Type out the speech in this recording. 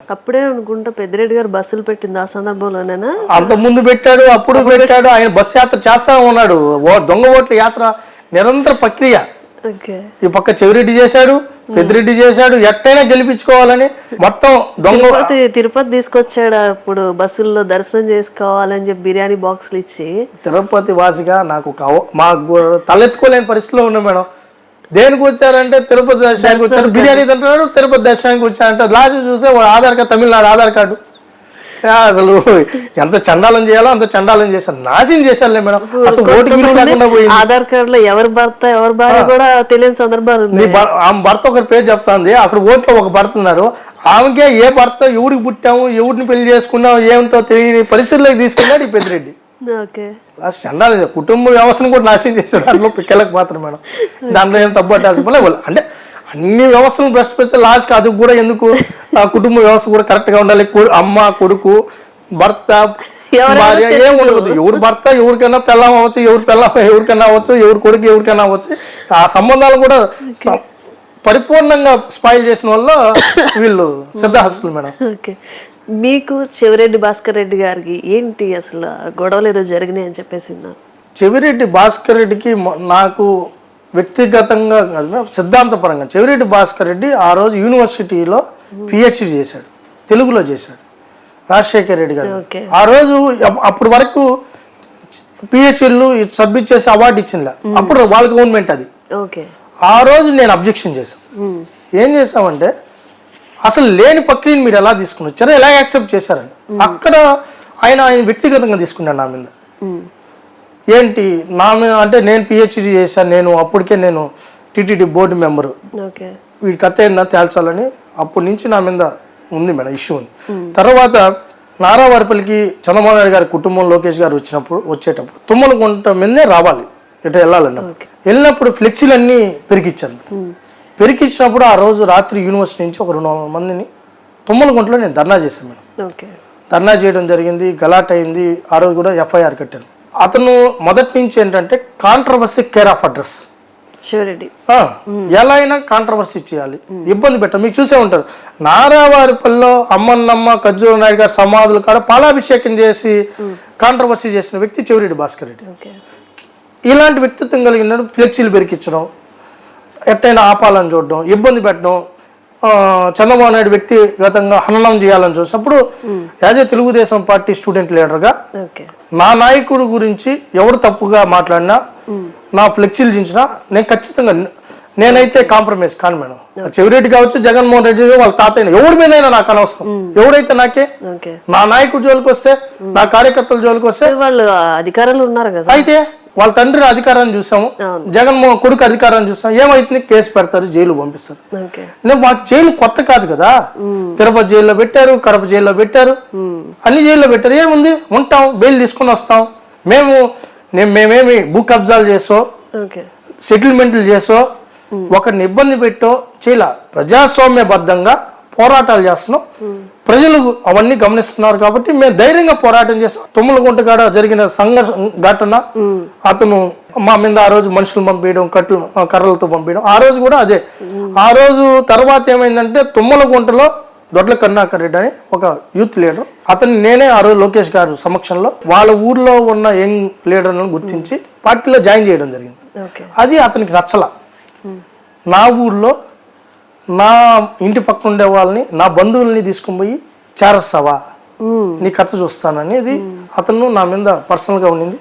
అప్పుడే అనుకుంటా పెద్దిరెడ్డి గారు బస్సులు పెట్టింది ఆ సందర్భంలోనేనా? అంత ముందు పెట్టాడు అప్పుడు పెట్టాడు ఆయన బస్ యాత్ర చేస్తా ఉన్నాడు. దొంగ ఓట్ల యాత్ర నిరంతర ప్రక్రియ. ఈ పక్క చెవిరెడ్డి చేశాడు పెద్దిరెడ్డి చేశాడు ఎట్టైనా గెలిపించుకోవాలని మొత్తం దొంగ తిరుపతి తీసుకొచ్చాడు అప్పుడు బస్సుల్లో దర్శనం చేసుకోవాలని చెప్పి బిర్యానీ బాక్సులు ఇచ్చి? తిరుపతి వాసిగా నాకు మాకు తలెత్తుకోలేని పరిస్థితిలో ఉన్నాం మేడం. దేనికి వచ్చారంటే తిరుపతి దర్శనానికి వచ్చారు. బిర్యానీ తింటున్నాడు తిరుపతి దర్శనానికి వచ్చారంటే లాస్ట్ చూస్తే వాడు ఆధార్ కార్డు తమిళనాడు ఆధార్ కార్డు. అసలు ఎంత చండాలం చేయాలో అంత చండాలం చేశారు. నాశనం చేశారులే మేడం. అసలు ఓటు విలువ లేకుండా పోయింది. ఆధార్ కార్డు లో ఎవరి భర్త ఎవరి భార్య కూడా తెలియని సందర్భాలు ఆమె భర్త ఒకరి పేరు చెప్తాంది. అక్కడ ఓట్లో ఒక భర్త ఉన్నారు. ఆమెకే ఏ భర్త ఎవరికి పుట్టాము ఎవరిని పెళ్ళి చేసుకున్నాం ఏమిటో తెలియని పరిస్థితుల్లోకి తీసుకున్నాడు ఈ పెద్దిరెడ్డి. చండాలి కుటుంబ వ్యవస్థను కూడా నాశనం చేశారు. దాంట్లో పిక్కలకు మాత్రం మేడం. దాంట్లో ఏం తప్పు పట్టాల్సిన. అంటే అన్ని వ్యవస్థలను భ్రష్టు పెడితే లాస్ట్కి అది కూడా ఎందుకు? ఆ కుటుంబ వ్యవస్థ కూడా కరెక్ట్గా ఉండాలి. అమ్మ కొడుకు భర్త భార్య ఏం ఉండదు. ఎవరు భర్త ఎవరికైనా పెళ్ళం అవ్వచ్చు ఎవరు పెళ్ళం ఎవరికైనా అవ్వచ్చు ఎవరు కొడుకు ఎవరికైనా అవ్వచ్చు. ఆ సంబంధాలు కూడా పరిపూర్ణంగా స్పాయిల్ చేసిన వల్ల వీళ్ళు సిద్ధహస్తులు మేడం. మీకు చెవిరెడ్డి భాస్కర్ రెడ్డి గారికి ఏంటి అసలు గొడవలు ఏదో జరిగినాయి అని చెప్పేసి. చెవిరెడ్డి భాస్కర్ రెడ్డికి నాకు వ్యక్తిగతంగా కాదు సిద్ధాంతపరంగా చెవిరెడ్డి భాస్కర్ రెడ్డి ఆ రోజు యూనివర్సిటీలో పిహెచ్డి చేశాడు తెలుగులో చేశాడు రాజశేఖర రెడ్డి గారు. ఆ రోజు అప్- అప్పుడు వరకు పిహెచ్డీలు సబ్మిట్ చేసి అవార్డు ఇచ్చిందా అప్పుడు వాళ్ళ గవర్నమెంట్ అది. ఓకే. ఆ రోజు నేను అబ్జెక్షన్ చేశాను. ఏం చేసామంటే అసలు లేని ప్రక్రియను మీరు ఎలా తీసుకుని వచ్చారో ఎలా యాక్సెప్ట్ చేశారని అక్కడ ఆయన ఆయన వ్యక్తిగతంగా తీసుకున్నాడు నా మీద. ఏంటి? నా మీద అంటే నేను పిహెచ్డి చేశాను నేను అప్పటికే నేను టీటీడీ బోర్డు మెంబరు. వీడి కథ ఏందా తేల్చాలని అప్పటి నుంచి నా మీద ఉంది మేడం ఇష్యూ ఉంది. తర్వాత నారావారిపల్లికి చంద్రబాబు నాయుడు గారి కుటుంబం లోకేష్ గారు వచ్చినప్పుడు వచ్చేటప్పుడు తుమ్మలగుంట మీదనే రావాలి ఇటు వెళ్ళాలన్న ఓకే. వెళ్ళినప్పుడు ఫ్లెక్సీలు అన్నీ పెరిగిచ్చాను పెరిగిచ్చినప్పుడు ఆ రోజు రాత్రి యూనివర్సిటీ నుంచి ఒక రెండు వందల మందిని తుమ్మలగుంటలో నేను ధర్నా చేశాను మేడం. ఓకే. ధర్నా చేయడం జరిగింది గలాట్ అయింది ఆ రోజు కూడా ఎఫ్ఐఆర్ కట్టాను. అతను మొదటి నుంచి ఏంటంటే కాంట్రవర్సీ కేర్ ఆఫ్ అడ్రస్ ఎలా అయినా కాంట్రవర్సీ చేయాలి. ఇబ్బంది పెట్టాలి మీకు చూసే ఉంటారు. నారావారిపల్లిలో అమ్మన్నమ్మ ఖర్జూర నాయుడు గారి సమాధులు కాడ పాలాభిషేకం చేసి కాంట్రవర్సీ చేసిన వ్యక్తి చెవిరెడ్డి భాస్కర్ రెడ్డి. ఓకే. ఇలాంటి వ్యక్తిత్వం కలిగిన ఫ్లెక్సీలు పెరికించడం ఎట్టయినా ఆపాలని చూడడం ఇబ్బంది పెట్టడం చంద్రబాబు నాయుడు వ్యక్తిగతంగా హననం చేయాలని చూసినప్పుడు as a Telugu Desam party student లీడర్గా నా నాయకుడు గురించి ఎవరు తప్పుగా మాట్లాడినా నా ఫ్లెక్సీలు దించినా నేను ఖచ్చితంగా నేనైతే కాంప్రమైజ్ కాను మేడం. చెవిరెడ్డి కావచ్చు జగన్మోహన్ రెడ్డి వాళ్ళ తాతయ్య ఎవరి మీదైనా నాకు అనవసరం. ఎవరైతే నాకే ఓకే. నా నాయకుడి జోలికి వస్తే నా కార్యకర్తల జోలికి వస్తే వాళ్ళు అధికారంలో ఉన్నారు కదా. అయితే వాళ్ళ తండ్రి అధికారాన్ని చూసాము. జగన్మోహన్ కొడుకు అధికారాన్ని చూసాం ఏమైతుంది? కేసు పెడతారు జైలు పంపిస్తారు. మాకు జైలు కొత్త కాదు కదా. తిరుపతి జైల్లో పెట్టారు కడప జైల్లో పెట్టారు. అన్ని జైల్లో పెట్టారు. ఏముంది? ఉంటాం బెయిల్ తీసుకుని వస్తాం. మేము మేమేమి భూ కబ్జాలు చేసో సెటిల్మెంట్లు చేసో ఒకరిని ఇబ్బంది పెట్టో చేయాల. ప్రజాస్వామ్యబద్ధంగా పోరాటాలు చేస్తున్నాం. ప్రజలు అవన్నీ గమనిస్తున్నారు కాబట్టి మేము ధైర్యంగా పోరాటం చేస్తాం. తుమ్మలగుంట కాడ జరిగిన సంఘర్ష ఘటన అతను మా మీద ఆ రోజు మనుషులు పంపించడం కట్లు కర్రలతో పంపించడం ఆ రోజు కూడా అదే. ఆ రోజు తర్వాత ఏమైందంటే తుమ్మలగుంటలో దొడ్ల కరుణాకర్ రెడ్డి అని ఒక యూత్ లీడర్ అతన్ని నేనే ఆ రోజు లోకేష్ గారు సమక్షంలో వాళ్ళ ఊర్లో ఉన్న యంగ్ లీడర్లను గుర్తించి పార్టీలో జాయిన్ చేయడం జరిగింది. అది అతనికి నచ్చల. నా ఊర్లో నా ఇంటి పక్కన ఉండే వాళ్ళని నా బంధువుల్ని తీసుకుని పోయి చేరస్తావా. నీ కథ చూస్తానని ఇది అతను నా మీద పర్సనల్గా ఉండింది